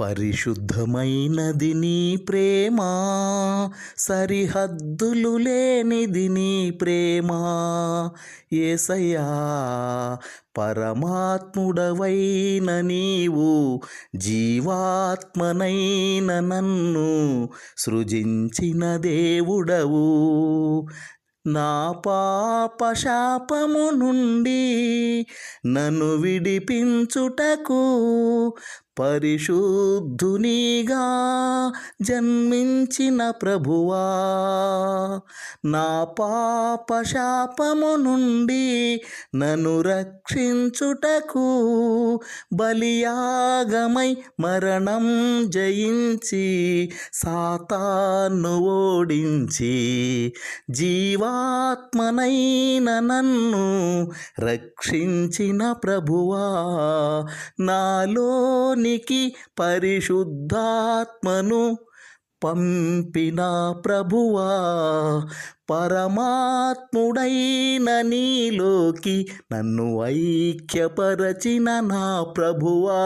పరిశుద్ధమైనది నీ ప్రేమ సరిహద్దులు లేనిది నీ ప్రేమ. ఏసయ్యా పరమాత్ముడవైన నీవు జీవాత్మనైన నన్ను సృజించిన దేవుడవు. నా పాప శాపము నుండి నన్ను విడిపించుటకు పరిశుద్ధునిగా జన్మించిన ప్రభువా నా పాప శాపము నుండి నన్ను రక్షించుటకు బలియాగమై మరణం జయించి సాతాను ఓడించి జీవాత్మనైన నన్ను రక్షించిన ప్రభువా నాలోనికి పరిశుద్ధాత్మను పంపిన ప్రభువా పరమాత్ముడైన నీలోకి నన్ను ఐక్యపరచిన నా ప్రభువా.